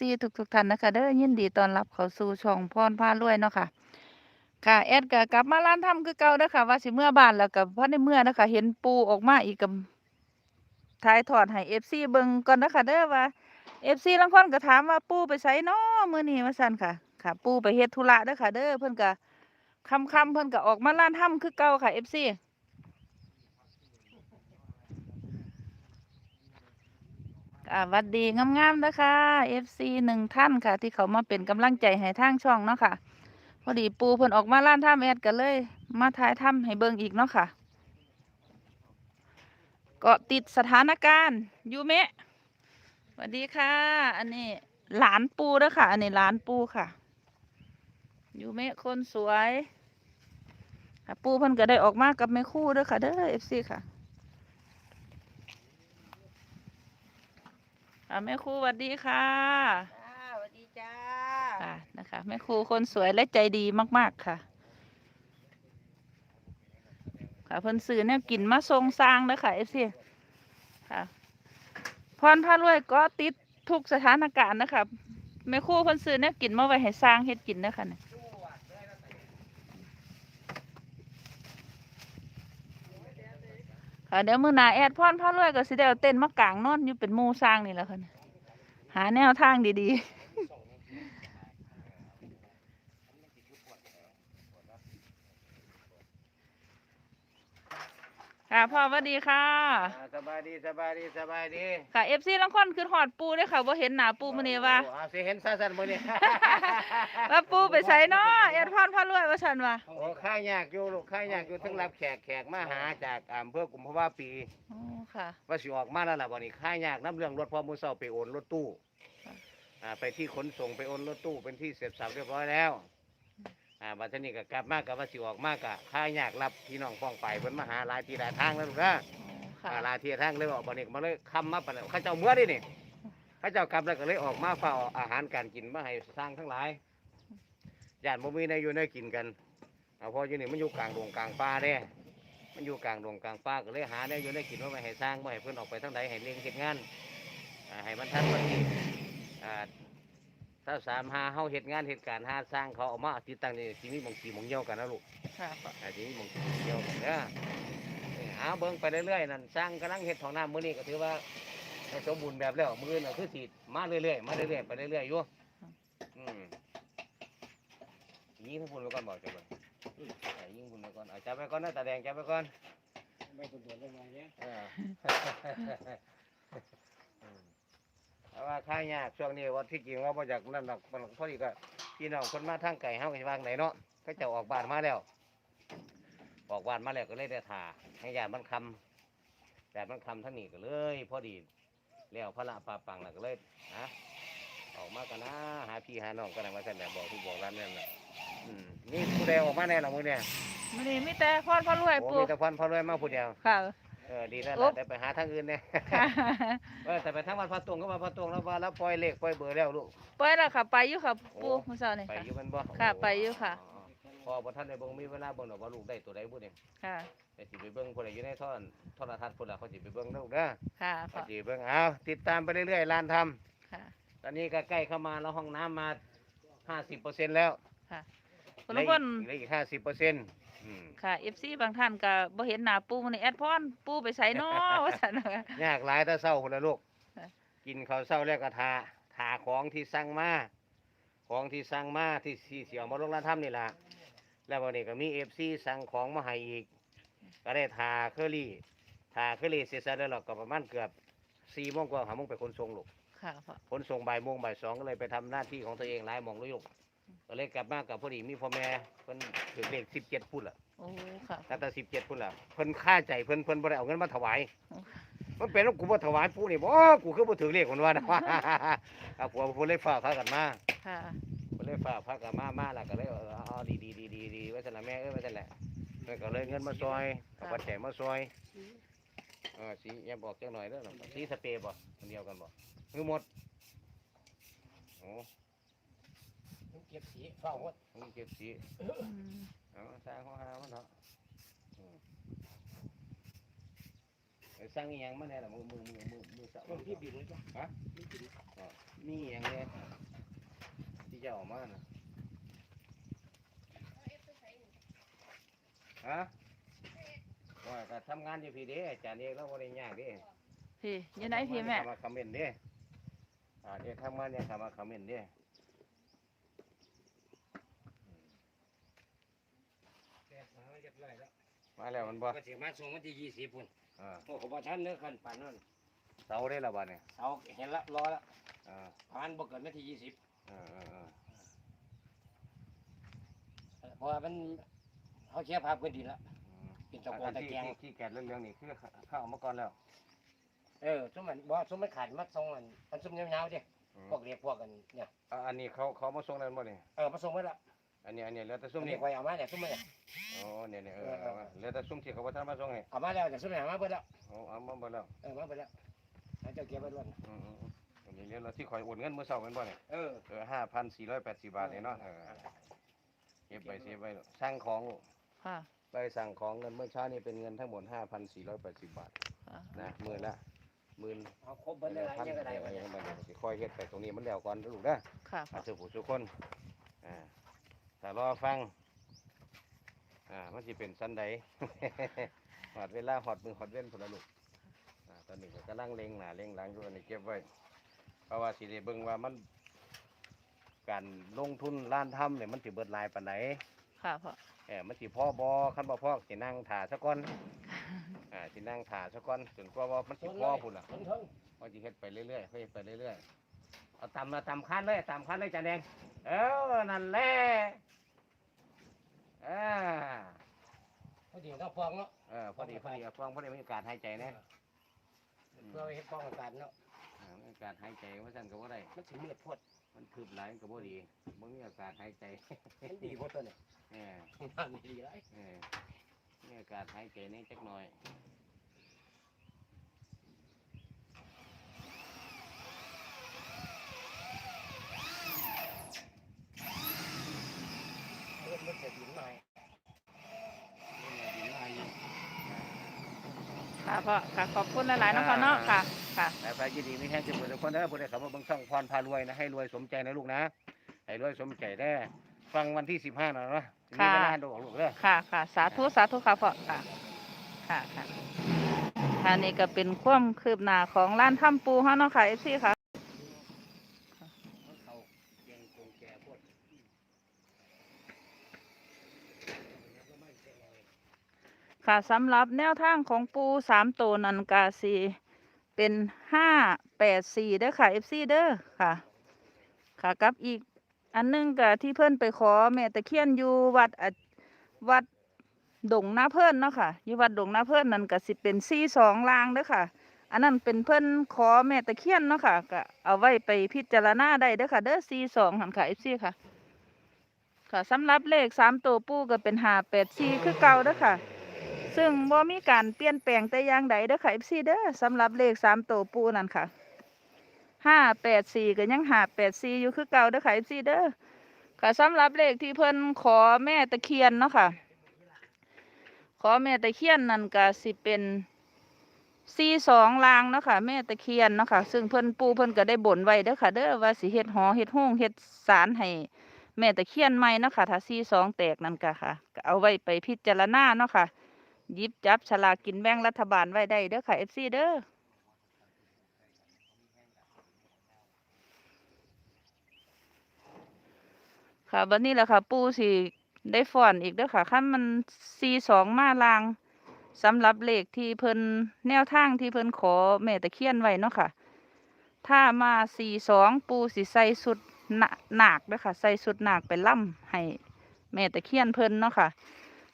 FC ทุกๆท่านนะคะเด้อยินดีต้อนรับเข้าสู่ช่องพรพารวยเนาะค่ะค่ะแอดก็กลับมาร้านทำคือเก่าเด้อค่ะว่าสิเมื่อบ้านแล้วก็พอในเมื่อนะคะเห็นปูออกมาอีกกับถ่ายทอดให้ FC เบิ่งก่อนนะคะเด้อว่า FC ลางคนก็ถามว่าปูไปไสน้อมื้อนี้ว่าซั่นค่ะ ค่ะ ปูไปเฮ็ดธุระเด้อค่ะ เด้อเพิ่นก็ค่ำเพิ่นก็ออกมาร้านทำคือเก่าค่ะ FC อ่าหวัดดีงามๆนะคะ FC หนึ่งท่านค่ะ ที่เขามาเป็นกำลังใจให้ทางช่องเนาะค่ะ พอดีปูเพิ่นออกมาล้านถ้ำแอดกันเลย มาถ่ายถ้ำให้เบิ่งอีกเนาะค่ะเกาะติดสถานการณ์ยูเมะสวัสดีค่ะ อันนี้หลานปูเด้อค่ะ อันนี้หลานปูค่ะยูเมะคนสวยปูเพิ่นก็ได้ออกมากับแม่คู่เด้อค่ะเด้อ FC ค่ะ อ่าแม่ครูสวัสดีค่ะจ้าสวัสดีจ้าค่ะนะคะแม่ครูคนสวยและใจดีมาก ๆค่ะ ค่ะเพิ่นซื้อเนี่ยกินมาทรงสร้างเด้อค่ะเอฟซีค่ะพรพารวยก็ติดทุกสถานการณ์นะคะแม่ครูเพิ่นซื้อเนี่ยกินมาไว้ให้สร้างเฮ็ดกินเด้อค่ะเนี่ย ค่ะเดี๋ยวมื้อหน้าแอดพรพารวยก็สิได้เอาเต้นมากางนอนอยู่เป็นหมู่สร้างนี่แหละค่ะหาแนวทางดีๆ ค่ะพ่อสวัสดีค่ะ อ่าสบายดีสบายดีสบายดีค่ะเอฟซีลังคนคือหอดปูเด้อค่ะว่าเห็นหน้าปูมื้อนี้ว่า โอ้อาสิเห็นซะสั่นมื้อนี้ ว่าปูไปใส่น้อเอ็ดพรพ่อรวยว่าฉันว่าโอ้ข้ายากอยู่ลูกข้ายากอยู่ทั้งรับแขกแขกมาหาจากอำเภอกุมภาวะปีโอ้ค่ะ ว่าสิออกมาแล้วล่ะวันนี้ข้ายากน้ำเรื่องรถพอมือเศร้าไปโอนรถตู้ค่ะ อ่าไปที่ขนส่งไปโอนรถตู้เป็นที่เสร็จสับเรียบร้อยแล้ว อ่าบัดนี้ก็กลับมากกับว่าสิออกมากะข้ายากรับพี่น้องพ้องไปเพิ่นมาหาหลายที่หลายทางแล้วลูกนะโอ้ค่ะอ่าหลายที่หลายทางเลยบอกบัดนี้ก็มาเลยคำมาปานนั้นเขาเจ้าเมื่อดินี่เขาเจ้ากลับแล้วก็เลยออกมาเฝ้าอาหารการกินมาให้สร้างทั้งหลายญาติบ่มีในอยู่ในกินกันเอาพออยู่นี่มันอยู่กลางดงกลางป่าเด้มันอยู่กลางดงกลางป่าก็เลยหาได้อยู่ได้กินว่าไม่ให้สร้างไม่ให้เพื่อนออกไปทั้งใดให้เลี้ยงเฮ็ดงานอ่าให้มันทันวันนี้อ่า ถ้าสามหาเฮาเฮ็ดงานเฮ็ดการหาสร้างเขาเออกมาติดตั้งนี่สิมีหมองสีหมองเหี่ยวกันนะลูกค่ะอ่าสิมีหมองสีหม้องเหี่ยวกันเด้อนี่หาเบิ่งไปเรื่อยๆนั่นสร้างกำลังเฮ็ดของน้ำมื้อนี้ก็ถือว่าให้สมบูรณ์แบบแล้วมื้อนี้คือสิมาเรื่อยๆมาเรื่อยๆไปเรื่อยๆอยู่อืมยิงทั้งพุ่นไปก่อนบอกจังเลยอ่ายิงพุ่นไปก่อนเอาจับไปก่อนนะตาแดงจับไปก่อนไม่ตัวตัวเลยมาเนี่ย เออแต่ว่าค่ายากช่วงนี้ว่าที่จริงว่ามาจากนั่นหรอกมันพอดีก็พี่น้องคนมาทางไก่เฮาก็สิวางไหนเนาะเขาเจะออกบ้านมาแล้ว ออกบ้านมาแล้วก็เลยได้ถ่าให้ยานมันคำแต่มันคำทั้งนี้ก็เลย พอดีแล้วพระละปาปังแล้วก็เลยนะออกมากันนะหาพี่หาน้องกันนะมาสั่นแหละบอกที่บอกร้านนั่นแหละอืมนี่ผู้ใดออกมาแน่หรอมึงเนี่ยมื้อนี้มีแต่พรพ่อรวยโอ้ปูมีแต่พันพอรวยมาผู้เดียวค่ะ เออดีแล้วโอ๊ะล่ะแต่ไปหาทางอื่นเนี่ยค่ะเออแต่ไปทั้งวันพระตรงก็มาพระตรงแล้วว่าแล้วปล่อยเลขปล่อยเบอร์แล้วลูก ไปแล้วค่ะ ไปอยู่ค่ะปูโอ้มื้อเช้านี่ไปค่ะ อยู่มันบ่ค่ะไปอยู่ค่ะ พอบ่ท่านได้เบิ่งมีเวลาเบิ่งดอกว่าลูกได้ตัวใดบ่เนี่ยค่ะ แต่สิไปเบิ่งผู้ใดอยู่ในท่อนโทรทัศน์ผู้ใดเขาสิไปเบิ่งเด้อลูกเด้อค่ะเขาสิเบิ่งเอาติดตามไปเรื่อยๆร้านทำ ค่ะ ตอนนี้ก็ใกล้เข้ามาแล้วห้องน้ำมา50%แล้วค่ะ คนเหลืละอคอีนกเหลืออีก50%อืมค่ะ FC บางท่านก็บ่เห็นหน้าปูมื้อนี้แอดพรปูไปใส่น้อว่าฉันว่ายากหลายแต่เช้าพุ่นละลูกค่ะกินข้าวเช้าแล้วก็ทาทาของที่สั่งมาของที่สั่งมาที่ที่เสียวมาลงร้านทำนี่ล่ะแล้ววันนี้ก็มีเอฟซีสั่งของมาให้อีก ก็ได้ทาเคอรี่ทาเคอรี่เสร็จแล้วเราก็ประมาณเกือบสี่โมงกว่าหาโมงไปขนส่งลูกค่ะพ่อขนส่งบ่ายโมงบ่ายสองก็เลยไปทำหน้าที่ของตัวเองหลายหมองลูก ก็เลยกลับมากับพอดีมีพ่อแม่เพิ่นถึงเลขสิบเจ็ดพุ่นละโอ้ค่ะตั้งแต่สิบเจ็ดพุ่นละเพิ่นค่าใจเพิ่นเพิ่นบ่ได้เอาเงินมาถวายโอ้ค่ะมันเป็นว่ากูบ่ถวายปู่นี่บ่กูคือบ่ถือเลขคนว่านะเอาผัวเพิ่นเลยฝากพากันมาค่ะก็เลยฝากพักกับมามาแล้วก็เลยเออเอาดีดีดีดีดีไว้สั่นละแม่เอ้ยไว้สั่นแหละแล้วก็เลยเงินมาซอยกับปัจจัยมาซอยเออสีอย่าบอกจังหน่อยเด้อสีสเปรย์บ่อันเดียวกันบ่คือหมดโอ้ เก็บสีเฝ้าหมดมึงเก็บสีอืมเอาสร้างข้อหามันเนาะอืมเอ้ยสร้างอีหยังมาแน่ล่ะมือมือมือมือมือเสาคนพี่บินเลยจ้ะฮะพี่บินนี่อหย่างเนี้ยที่จะออกมาน่ะฮะว่าก็ทำงานอยู่พี่เด้อาจารย์เองเราบ่ได้ยากเด้พี่อยู่ไหนพี่แม่ทำมาคอมเมนต์เด้อ่าเดี๋ยวทำงานเนี่ยทำมาคอมเมนต์เด้ แปดมาเรียบร้อยแล้ว มาแล้วมันบ่ก็สิมาส่งวันที่ยี่สิบพุ่นอ่าโอ้ขบทันเนื้อกันป่านนั้นเสาได้และบัดเนี่ยเสาเห็นละรอละอ่าประมาณบ่เกินวันที่ยี่สิบอ่าอ่าอ่าเพราะว่ามันเขาเชียร์ภาพพื้นดินละอืมเป็นตะกอนตะแกรงที่ที่แกะเรื่องๆนี่คือเข้าเอามาก่อนแล้วเออสมมันบ่สมมันขาดมัดทรงมันมันสมยาวๆเด้อืมพวกเรียกพวกกันเนี่ย อ่าอันนี้เขาเขามาส่งแล้วบ่เนี่ยเออมาส่งไว้ละ อันนี้อันนี้เหลือแต่ซุ่ซุ่มมนี่นี่ไว้เอามาเนี่ยซุ่มมันเนี่ยอ๋อเนี่ยเนี่ยเออเออเออเอามาเหลือแต่ซุ่มที่เขาบ่ทันมาส่งให้เอามาแล้วแต่ซุ่มเนี่ยเอามาเบิดแล้วเอาเอามาเบ่แล้วเออมาเบิดแล้วแล้วเจ้าเก็บไว้ล้วนอืมอืมอืมอันนี้เหลือแล้วที่คอยโอนเงินมื้อเช้าแม่นบ่เนี่ยเออเออ5,480บาทเนี่ยเนาะเออเก็บไปเซฟไว้สั่งของลูก ค่ะ ไปสั่งของเงินเมื่อเช้านี่เป็นเงินทั้งหมด 5,480 บาทค่ะ นะมื้อละหมื่นเอาครบเบิดเลยพันยังก็ได้ไปวะเนี่ยมันสิคอยเฮ็ดไปตรงนี้มันแล้วก่อนเด้อลูกเด้อค่ะพ่อาอสุผู้สุคนอ่า แต่รอฟัง อ่า มันสิเป็นสันใด หอดเวลาหอดมือหอดเว้นพุ่นละลูกอ่าตอนนี้ก็กำลังเล็งหน้าเล็งหลังอยู่อันนี้เก็บไว้ เพราะว่าสิได้เบิ่งว่ามัน การลงทุนล้านทำเนี่ยมันสิเบิดหลายปานไหนค่ะพ่อ เออมันสิพ่อบอคันบ่พอสินั่งถ่าซะก่อน อ่าสินั่งถ่าซะก่อนจนกว่าว่ามันสิพ่อพุ่นล่ะทนทนว่าสิเฮ็ดไปเรื่อยๆเฮ็ดไปเรื่อยๆ เอาตำมาตำคันเลยตำคันเลยจานแดง เออ นั่นแหละอ่าพอดีต้องฟองเนาะเออพอดีพอดีเอาฟังพอดีมีอากาศหายใจนะเพื่อให้เฮ็ดฟองอากาศเนาะอ่ามีอากาศหายใจว่าซั่นก็บ่ได้มันถึงมืดพดมันคืบหลายมันก็บ่ดีบ่มีอากาศหายใจมันดีพดตัวเนี่ยเออมันดีไรเออมีอากาศหายใจแนี่จักหน่อย เริ่มมันจะดินหน่อย นี่ไงดินมาอยู่ ค่ะ พ่อค่ะขอบคุณหลายๆเนาะพ่อเนาะค่ะค่ะแต่ไปยินดีมีแห้งสิบทุกคนเด้อผู้ใดเข้ามาเบิ่งช่องพรพารวยนะให้รวยสมใจนะลูกนะให้รวยสมใจได้อฟังวันที่สิบห้าหน่อยเนาะมีเวลาดูออกลูกเด้อค่ะค่ะสาธุสาธุค่ะพ่อค่ะค่ะค่ะค่ะนี่ก็เป็นความคืบหน้าของร้านถ้ำปูเฮาเนาะค่ะเอฟซีค่ะ เขาเก่งคงแก่พวด ค่ะสำหรับแนวทางของปูสามตัวนันกาสีเป็นห้าแปดสี่เด้อค่ะเอฟซีเด้อค่ะ ค่ะกับอีกอันหนึงก็ที่เพิ่อนไปขอแม่ตะเคียนอยู่วัดอะวัดดงนาเพิ่นเนาะค่ะอยู่วัดดงนาเพิ่นนั่นก็สิเป็นสี่สองลางเด้อค่ะ อันนั้นเป็นเพิ่นขอแม่ตะเคียนเนาะค่ะก็เอาไว้ไปพิจารณาได้เด้อค่ะ เด้อสี่สองหันค่ะเอฟซีค่ะ ค่ะสำหรับเลขสามตัวปูก็เป็นห้าแปดสี่คือเก่าเด้อค่ะ ซึ่งบ่มีการเปลี่ยนแปลงแต่อย่างใดเด้อค่ะ FC เด้อสำหรับเลขสามตัวปูนั่นค่ะห้าแปดสี่ก็ยังหาแปดสี่อยู่คือเก่าเด้อค่ะ FC เด้อค่ะสำหรับเลขที่เพิ่นขอแม่ตะเคียนเนาะค่ะ ขอแม่ตะเคียนนั่นก็สิเป็นสี่สองลางเนาะค่ะแม่ตะเคียนเนาะค่ะซึ่งเพิ่นปูเพิ่นก็ได้บ่นไว้เด้อค่ะ เด้อว่าสิเฮ็ดหอเฮ็ดห้องเฮ็ดศาลให้แม่ตะเคียนใหม่เนาะค่ะถ้าสี่สองแตกนั่นก็ค่ะก็เอาไว้ไปพิจารณาเนาะค่ะ หยิบจับฉลากกินแบ่งรัฐบาลไว้ได้เด้อค่ะ FC เด้อค่ะวันนี้แหละค่ะ ปูสิได้ฟอนอีกเด้อค่ะคันมัน42มาลางสำหรับเลขที่เพิ่นแนวทางที่เพิ่นขอแม่ตะเคียนไว้เนาะค่ะ ถ้ามา42ปูสิใส่สุดหนาหนักเด้อค่ะ ใส่สุดหนักไปล่ำให้แม่ตะเคียนเพิ่นเนาะค่ะ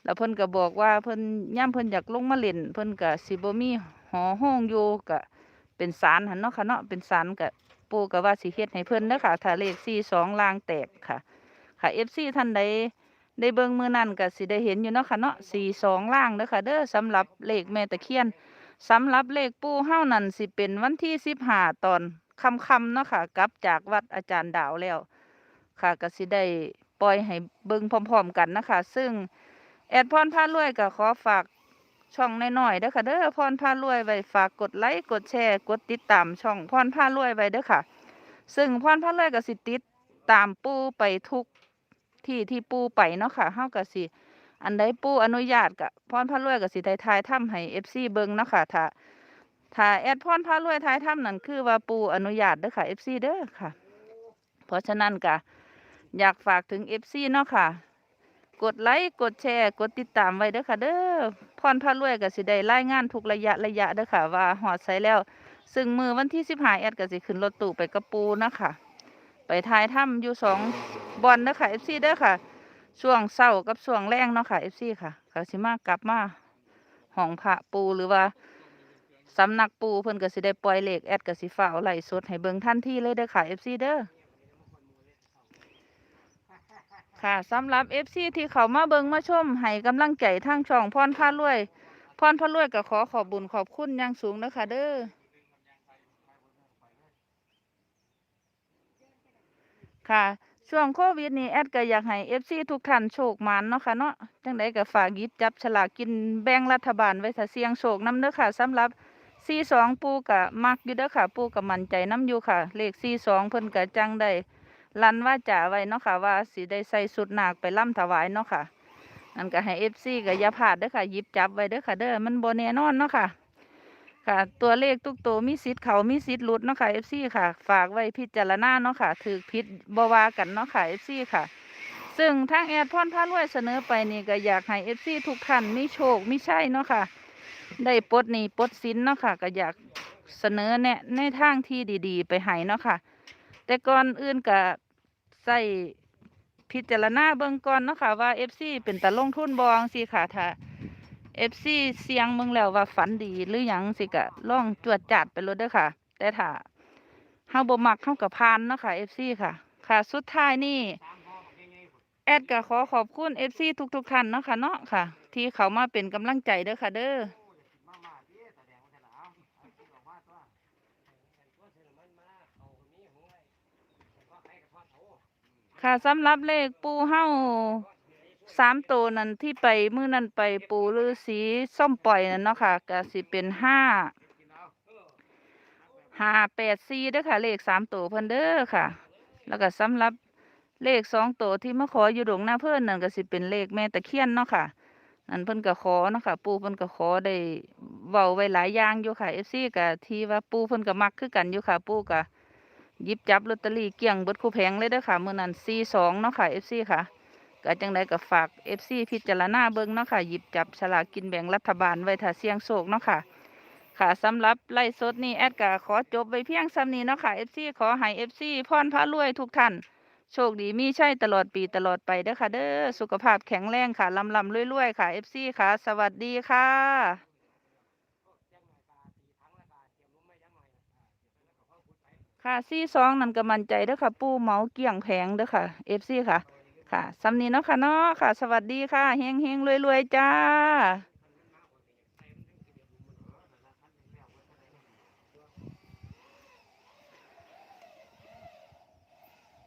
แล้วเพิ่นก็บอกว่าเพิ่นย่ามเพิ่นอยากลงมาเล่นเพิ่นก็สิบ่มีหอห้องอยู่ก็เป็นศาลหั่นเนาะค่ะเนาะเป็นศาลก็ปู่ก็ว่าสิเฮ็ดให้เพิ่นเด้อค่ะถ้าเลข42ลางแตกค่ะ ค่ะ FC ท่านใดได้เบิ่งมื้อนั้นก็สิได้เห็นอยู่เนาะค่ะเนาะ42ล่างเด้อค่ะ เด้อสำหรับเลขแม่ตะเคียนสำหรับเลขปู่เฮานั่นสิเป็นวันที่15ตอนค่ำๆเนาะค่ะ กลับจากวัดอาจารย์ดาวแล้ว ค่ะก็สิได้ปล่อยให้เบิ่งพร้อม ๆ กันนะคะ ซึ่ง แอดพรพารวยก็ขอฝากช่องน้อยๆเด้อค่ะเด้อพรพารวยไว้ฝากกดไลค์กดแชร์กดติดตามช่องพรพารวยไว้เด้อค่ะ ซึ่งพรพารวยก็สิติดตามปูไปทุกที่ที่ปูไปเนาะค่ะเฮาก็สิอันใดปูอนุญาตก็พรพระรวยก็สิได้ทายถ้ำให้ FC เบิ่งเนาะค่ะถ้าถ้าแอดพรพระรวยทายถ้ำนั่นคือว่าปูอนุญาตเด้อค่ะ FC เด้อค่ะ เพราะฉะนั้นก็อยากฝากถึง FC เนาะค่ะ กดไลค์กดแชร์กดติดตามไว้เด้อค่ะ เด้อพรพระรวยก็สิได้รายงานทุกระยะระยะเด้อค่ะ ว่าฮอดไสแล้ว ซึ่งมือวันที่15แอดก็สิขึ้นรถตู้ไปกับปูนะค่ะไปทายถ้ำอยู่สองบอลเด้อค่ะ FC เด้อค่ะ ช่วงเศร้ากับช่วงแรงเนาะค่ะ FC ค่ะก็สิมากลับมาห้องพระปูหรือว่าสำนักปูเพิ่นก็สิได้ปล่อยเหลขแอดก็สิฟ้าวไล่สดให้เบิ่งทันที่เลยเด้อค่ะ FC เด้อ ค่ะสำหรับ FC ที่เขามาเบิงมาชมให้กำลังใจทางช่องพรพารวยพรพารวยก็ขอขอบบุญขอบคุณอย่างสูงเด้อค่ะเด้อค่ะ ช่วงโควิดนี้แอดก็อยากให้ FC ทุกท่านโชคหมานเนาะค่ะเนาะจังไดก็ฝากยิบจับฉลากกินแบ่งรัฐบาลไว้ถ้าเสี่ยงโชคน้ำเด้อค่ะสำหรับ42ปูก็มักอยู่เด้อค่ะ ปูก็มั่นใจนํอยู่ค่ะ เลข42เพิ่นก็จังได้ ลันว่าจ่าไว้เนาะค่ะว่าสิได้ใส่สุดหนาคไปล่ำถวายเนาะค่ะนั่นก็ให้ FC ก็อย่าพลาดเด้อค่ะหยิบจับไว้เด้อค่ะเด้อมันโบ่แน่นอนเนาะค่ะค่ะ ตัวเลขทุกตัวมีสิทธิ์เขามีสิทธิ์หลุดเนาะค่ะ FC ค่ะ ฝากไว้พิจารณาเนาะค่ะถือผิดบ่ว่ากันเนาะค่ะ FC ค่ะ ซึ่งทางแอดพรพารวยเสนอไปนี่ก็อยากให้ FC ทุกท่านมีโชคมีชัยเนาะค่ะ ได้ปลดนี้ปลดสินเนาะค่ะ ก็อยากเสนอแนะในทางที่ดี ๆ ไปให้เนาะค่ะ แต่ก่อนอื่นก็ ใส่พิจารณาเบิ่งก่อนเนาะค่ะว่า FC เป็นตะลงทุนบองสิค่ะถ้า FC เสียงเบิ่งแล้วว่าฝันดีหรือหยังสิก็ลองจวดจัดไปเลยเด้อค่ะ แต่ถ้าเฮาบ่มักเฮาก็ผ่านเนาะค่ะ FC ค่ะ ค่ะ สุดท้ายนี่แอดก็ขอขอบคุณ FC ทุกๆท่านเนาะค่ะเนาะค่ะ ที่เขามาเป็นกำลังใจเด้อค่ะเด้อ ค่ะสำหรับเลขปูเฮาสามตัวนั้นที่ไปมื้อนั้นไปปูฤาษีส้มปล่อยนั่นเนาะค่ะก็สิเป็นห้าห้าแปดสี่เด้อค่ะ เลขสามตัวเพิ่นเด้อค่ะ แล้วก็สำหรับเลขสองตัวที่มาขออยู่ดวงหน้าเพิ่นนั่นก็สิเป็นเลขแม่ตะเคียนเนาะค่ะนั่นเพิ่นก็ขอเนาะค่ะ ปูเพิ่นก็ขอได้เว้าไว้หลายอย่างอยู่ค่ะ FC ก็ที่ว่าปูเพิ่นก็มักคือกันอยู่ค่ะ ปูก็ ยิบจับลอตเตอรี่เกลี้ยงเบิดคู่แผงเลยเด้อค่ะมื้อนั้น42เนาะค่ะ FC ค่ะก็จังไดก็ฝาก FC พิจารณาเบิ่งเนาะค่ะหยิบจับฉลากกินแบ่งรัฐบาลไว้ถ้าเสี่ยงโชคเนาะค่ะ ค่ะสำหรับไลฟ์สดนี้แอดก็ขอจบไว้เพียงซ้ำนี้เนาะค่ะ FC ขอให้ FC พรพระรวยทุกท่านโชคดีมีใชัยตลอดปีตลอดไปเด้อค่ะ เด้อสุขภาพแข็งแรงค่ะลำลำรวยๆค่ะ FC ค่ะ สวัสดีค่ะ ค่ะซี่สองนั่นก็มั่นใจเด้อค่ะ ปูเมาเกี่ยงแผงเด้อค่ะเอฟซีค่ะ ค่ะสำนีเนาะค่ะเนาะค่ะ สวัสดีค่ะเฮงเฮงรวยรวยจ้า